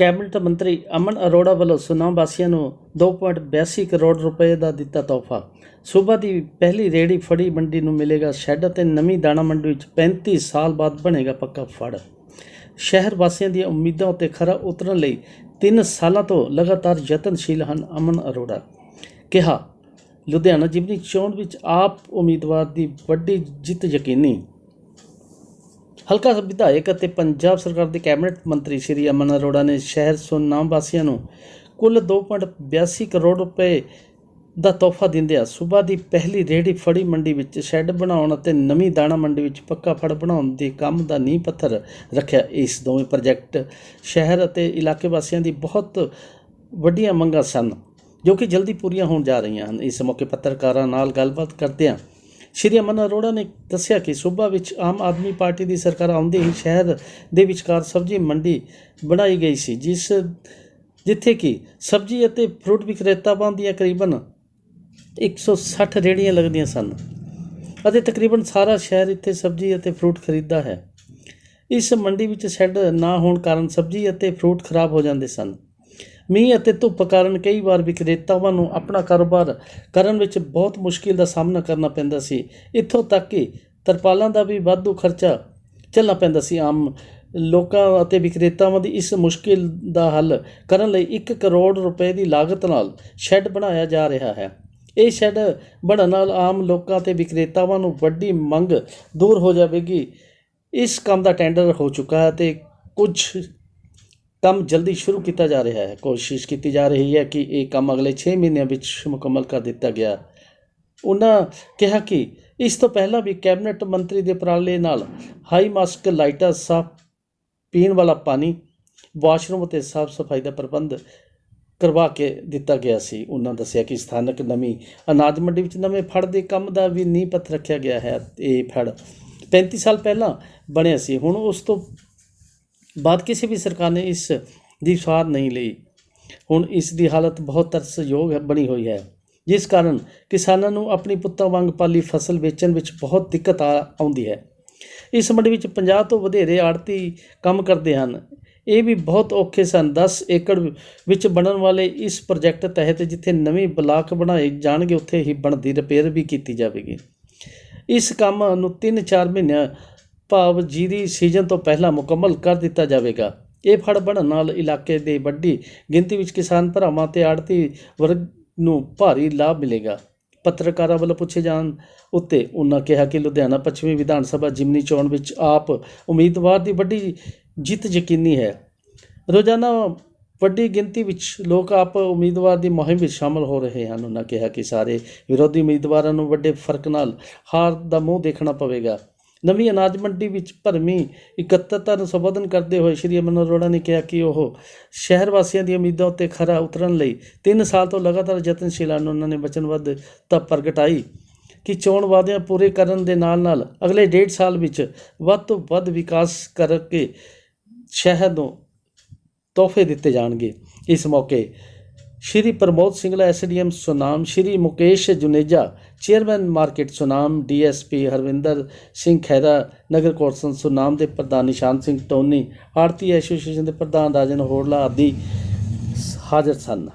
Cabinet ਮੰਤਰੀ ਅਮਨ ਅਰੋੜਾ ਵੱਲੋਂ ਸੁਨਾਮ ਵਾਸੀਆਂ ਨੂੰ 2.82 ਕਰੋੜ ਰੁਪਏ ਦਾ ਦਿੱਤਾ ਤੋਹਫਾ। ਸੂਬਾ ਦੀ ਪਹਿਲੀ ਰੇੜੀ ਫੜੀ ਮੰਡੀ ਨੂੰ ਮਿਲੇਗਾ ਸ਼ੈੱਡ ਅਤੇ ਨਵੀਂ ਦਾਣਾ ਮੰਡੀ ਵਿੱਚ 35 ਸਾਲ ਬਾਅਦ ਬਣੇਗਾ ਪੱਕਾ ਫੜ। ਸ਼ਹਿਰ ਵਾਸੀਆਂ ਦੀਆਂ ਉਮੀਦਾਂ ਉੱਤੇ ਖਰਾ ਉਤਰਨ ਲਈ 3 ਸਾਲਾਂ ਤੋਂ ਲਗਾਤਾਰ ਯਤਨਸ਼ੀਲ ਹਨ ਅਮਨ ਅਰੋੜਾ। ਕਿਹਾ, ਲੁਧਿਆਣਾ ਜਿਮਨੀ ਚੋਣ ਵਿੱਚ ਆਪ ਉਮੀਦਵਾਰ ਦੀ ਵੱਡੀ ਜਿੱਤ ਯਕੀਨੀ ਹਲਕਾ ਵਿਧਾਇਕ ਅਤੇ ਪੰਜਾਬ ਸਰਕਾਰ ਦੇ ਕੈਬਨਿਟ ਮੰਤਰੀ ਸ਼੍ਰੀ ਅਮਨ ਅਰੋੜਾ ਨੇ ਸ਼ਹਿਰ ਸੁਨਾਮ ਵਾਸੀਆਂ ਨੂੰ ਕੁੱਲ 2.82 ਕਰੋੜ ਰੁਪਏ ਦਾ ਤੋਹਫਾ ਦਿੰਦਿਆਂ ਸੂਬਾ ਦੀ ਪਹਿਲੀ ਰੇਹੜੀ ਫੜੀ ਮੰਡੀ ਵਿੱਚ ਸ਼ੈੱਡ ਬਣਾਉਣ ਅਤੇ ਨਵੀਂ ਦਾਣਾ ਮੰਡੀ ਵਿੱਚ ਪੱਕਾ ਫੜ ਬਣਾਉਣ ਦੇ ਕੰਮ ਦਾ ਨੀਂਹ ਪੱਥਰ ਰੱਖਿਆ। ਇਸ ਦੋਵੇਂ ਪ੍ਰੋਜੈਕਟ ਸ਼ਹਿਰ ਅਤੇ ਇਲਾਕੇ ਵਾਸੀਆਂ ਦੀ ਬਹੁਤ ਵੱਡੀਆਂ ਮੰਗਾਂ ਸਨ, ਜੋ ਕਿ ਜਲਦੀ ਪੂਰੀਆਂ ਹੋਣ ਜਾ ਰਹੀਆਂ ਹਨ। ਇਸ ਮੌਕੇ ਪੱਤਰਕਾਰਾਂ ਨਾਲ ਗੱਲਬਾਤ ਕਰਦਿਆਂ ਸ਼੍ਰੀ ਅਮਨ ਅਰੋੜਾ ਨੇ ਦੱਸਿਆ ਕਿ ਸੂਬਾ ਵਿੱਚ ਆਮ ਆਦਮੀ ਪਾਰਟੀ ਦੀ ਸਰਕਾਰ ਆਉਂਦੇ ਹੀ ਸ਼ਹਿਰ ਦੇ ਵਿਚਕਾਰ ਸਬਜ਼ੀ ਮੰਡੀ ਬਣਾਈ ਗਈ ਸੀ, ਜਿਸ ਜਿੱਥੇ ਕਿ ਸਬਜ਼ੀ ਅਤੇ ਫਰੂਟ ਵਿਕਰੇਤਾਵਾਂ ਦੀਆਂ ਕਰੀਬਨ 160 ਰੇਹੜੀਆਂ ਲੱਗਦੀਆਂ ਸਨ ਅਤੇ ਤਕਰੀਬਨ ਸਾਰਾ ਸ਼ਹਿਰ ਇੱਥੇ ਸਬਜ਼ੀ ਅਤੇ ਫਰੂਟ ਖਰੀਦਦਾ ਹੈ। ਇਸ ਮੰਡੀ ਵਿੱਚ ਸ਼ੈੱਡ ਨਾ ਹੋਣ ਕਾਰਨ ਸਬਜ਼ੀ ਅਤੇ ਫਰੂਟ ਖਰਾਬ ਹੋ ਜਾਂਦੇ ਸਨ। ਮੀਂਹ ਅਤੇ ਧੁੱਪ ਕਾਰਨ ਕਈ ਵਾਰ ਵਿਕਰੇਤਾਵਾਂ ਨੂੰ ਆਪਣਾ ਕਾਰੋਬਾਰ ਕਰਨ ਵਿੱਚ ਬਹੁਤ ਮੁਸ਼ਕਿਲ ਦਾ ਸਾਹਮਣਾ ਕਰਨਾ ਪੈਂਦਾ ਸੀ। ਇੱਥੋਂ ਤੱਕ ਕਿ ਤਰਪਾਲਾਂ ਦਾ ਵੀ ਵਾਧੂ ਖਰਚਾ ਝੱਲਣਾ ਪੈਂਦਾ ਸੀ। ਆਮ ਲੋਕਾਂ ਅਤੇ ਵਿਕਰੇਤਾਵਾਂ ਦੀ ਇਸ ਮੁਸ਼ਕਿਲ ਦਾ ਹੱਲ ਕਰਨ ਲਈ 1 ਕਰੋੜ ਰੁਪਏ ਦੀ ਲਾਗਤ ਨਾਲ ਸ਼ੈੱਡ ਬਣਾਇਆ ਜਾ ਰਿਹਾ ਹੈ। ਇਹ ਸ਼ੈੱਡ ਬਣਨ ਨਾਲ ਆਮ ਲੋਕਾਂ ਤੇ ਵਿਕਰੇਤਾਵਾਂ ਨੂੰ ਵੱਡੀ ਮੰਗ ਦੂਰ ਹੋ ਜਾਵੇਗੀ। ਇਸ ਕੰਮ ਦਾ ਟੈਂਡਰ ਹੋ ਚੁੱਕਾ ਹੈ ਤੇ ਕੁਝ ਕੰਮ ਜਲਦੀ ਸ਼ੁਰੂ ਕੀਤਾ ਜਾ ਰਿਹਾ ਹੈ। ਕੋਸ਼ਿਸ਼ ਕੀਤੀ ਜਾ ਰਹੀ ਹੈ ਕਿ ਇਹ ਕੰਮ ਅਗਲੇ 6 ਮਹੀਨਿਆਂ ਵਿੱਚ ਮੁਕੰਮਲ ਕਰ ਦਿੱਤਾ ਗਿਆ। ਉਹਨਾਂ ਕਿਹਾ ਕਿ ਇਸ ਤੋਂ ਪਹਿਲਾਂ ਵੀ ਕੈਬਨਿਟ ਮੰਤਰੀ ਦੇ ਉਪਰਾਲੇ ਨਾਲ ਹਾਈ ਮਾਸਕ ਲਾਈਟਾਂ ਸਾਫ਼ ਪੀਣ ਵਾਲਾ ਪਾਣੀ, ਵਾਸ਼ਰੂਮ ਅਤੇ ਸਾਫ਼ ਸਫ਼ਾਈ ਦਾ ਪ੍ਰਬੰਧ ਕਰਵਾ ਕੇ ਦਿੱਤਾ ਗਿਆ ਸੀ। ਉਹਨਾਂ ਦੱਸਿਆ ਕਿ ਸਥਾਨਕ ਨਵੀਂ ਅਨਾਜ ਮੰਡੀ ਵਿੱਚ ਨਵੇਂ ਫੜ ਦੇ ਕੰਮ ਦਾ ਵੀ ਨੀਂਹ ਪੱਥਰ ਰੱਖਿਆ ਗਿਆ ਹੈ। ਇਹ ਫੜ 35 ਸਾਲ ਪਹਿਲਾਂ ਬਣਿਆ ਸੀ। ਹੁਣ ਉਸ ਤੋਂ ਬਾਅਦ ਕਿਸੇ ਵੀ ਸਰਕਾਰ ਨੇ ਇਸ ਦੀ ਸਾਰ ਨਹੀਂ ਲਈ, ਹੁਣ ਇਸ ਦੀ ਹਾਲਤ ਬਹੁਤ ਤਰਸਯੋਗ ਬਣੀ ਹੋਈ ਹੈ। ਜਿਸ ਕਾਰਨ ਕਿਸਾਨਾਂ ਨੂੰ ਆਪਣੀ ਪੁੱਤਾਂ ਵਾਂਗ ਪਾਲੀ ਫਸਲ ਵੇਚਣ ਵਿੱਚ ਬਹੁਤ ਦਿੱਕਤ ਆ, ਆਉਂਦੀ ਹੈ। ਇਸ ਮੰਡੀ ਵਿੱਚ 50 ਤੋਂ ਵਧੇਰੇ ਆੜਤੀ ਕੰਮ ਕਰਦੇ ਹਨ। ਇਹ ਵੀ ਬਹੁਤ ਔਖੇ ਸਨ। 10 ਏਕੜ ਵਿੱਚ ਬਣਨ ਵਾਲੇ ਇਸ ਪ੍ਰੋਜੈਕਟ ਤਹਿਤ ਜਿੱਥੇ ਨਵੇਂ ਬਲਾਕ ਬਣਾਏ ਜਾਣਗੇ, ਉੱਥੇ ਹੀ ਬਣਦੀ ਰਿਪੇਅਰ ਵੀ ਕੀਤੀ ਜਾਵੇਗੀ। ਇਸ ਕੰਮ ਨੂੰ 3-4 ਮਹੀਨਿਆਂ ਭਾਵ ਜੀਰੀ ਸੀਜ਼ਨ ਤੋਂ ਪਹਿਲਾਂ ਮੁਕੰਮਲ ਕਰ ਦਿੱਤਾ ਜਾਵੇਗਾ। ਇਹ ਫੜ ਬਣਨ ਨਾਲ ਇਲਾਕੇ ਦੇ ਵੱਡੀ ਗਿਣਤੀ ਵਿੱਚ ਕਿਸਾਨ ਭਰਾਵਾਂ ਤੇ ਆੜਤੀ ਵਰਗ ਨੂੰ ਭਾਰੀ ਲਾਭ ਮਿਲੇਗਾ। ਪੱਤਰਕਾਰਾਂ ਵੱਲੋਂ ਪੁੱਛੇ ਜਾਣ ਉੱਤੇ ਉਹਨਾਂ ਕਿਹਾ ਕਿ ਲੁਧਿਆਣਾ ਪੱਛਮੀ ਵਿਧਾਨ ਸਭਾ ਜਿਮਨੀ ਚੋਣ ਵਿੱਚ ਆਪ ਉਮੀਦਵਾਰ ਦੀ ਵੱਡੀ ਜਿੱਤ ਯਕੀਨੀ ਹੈ। ਰੋਜ਼ਾਨਾ ਵੱਡੀ ਗਿਣਤੀ ਵਿੱਚ ਲੋਕ ਆਪ ਉਮੀਦਵਾਰ ਦੀ ਮੁਹਿੰਮ ਵਿੱਚ ਸ਼ਾਮਲ ਹੋ ਰਹੇ ਹਨ। ਉਹਨਾਂ ਕਿਹਾ ਕਿ ਸਾਰੇ ਵਿਰੋਧੀ ਉਮੀਦਵਾਰਾਂ ਨੂੰ ਵੱਡੇ ਫ਼ਰਕ ਨਾਲ ਹਾਰ ਦਾ ਮੂੰਹ ਦੇਖਣਾ ਪਵੇਗਾ। ਨਵੀਂ ਅਨਾਜ ਮੰਡੀ ਵਿੱਚ ਭਰਮੀ ਇਕੱਤਰਤਾ ਨੂੰ ਸੰਬੋਧਨ ਕਰਦੇ ਹੋਏ ਸ਼੍ਰੀ ਅਮਨ ਅਰੋੜਾ ਨੇ ਕਿਹਾ ਕਿ ਉਹ ਸ਼ਹਿਰ ਵਾਸੀਆਂ ਦੀਆਂ ਉਮੀਦਾਂ ਉੱਤੇ ਖਰਾ ਉਤਰਨ ਲਈ 3 ਸਾਲ ਤੋਂ ਲਗਾਤਾਰ ਯਤਨਸ਼ੀਲ ਹਨ। ਉਹਨਾਂ ਨੇ ਵਚਨਬੱਧਤਾ ਪ੍ਰਗਟਾਈ ਕਿ ਚੋਣ ਵਾਅਦਿਆਂ ਪੂਰੇ ਕਰਨ ਦੇ ਨਾਲ-ਨਾਲ ਅਗਲੇ 1.5 ਸਾਲ ਵਿੱਚ ਵੱਧ ਤੋਂ ਵੱਧ ਵਿਕਾਸ ਕਰਕੇ ਸ਼ਹਿਰ ਨੂੰ ਤੋਹਫੇ ਦਿੱਤੇ ਜਾਣਗੇ। ਇਸ ਮੌਕੇ Shri Pramod Singla SDM Sunam, Shri Mukesh Juneja, chairman market Sunam, DSP Harvinder Singh Khaira ਨਗਰ ਕੌਂਸਲ ਸੁਨਾਮ ਦੇ ਪ੍ਰਧਾਨ ਨਿਸ਼ਾਨ ਸਿੰਘ ਟੋਨੀ ਆਰਤੀ ਐਸੋਸੀਏਸ਼ਨ ਦੇ ਪ੍ਰਧਾਨ ਰਾਜਨ ਹੋਰਲਾ ਆਦਿ ਹਾਜ਼ਰ ਸਨ।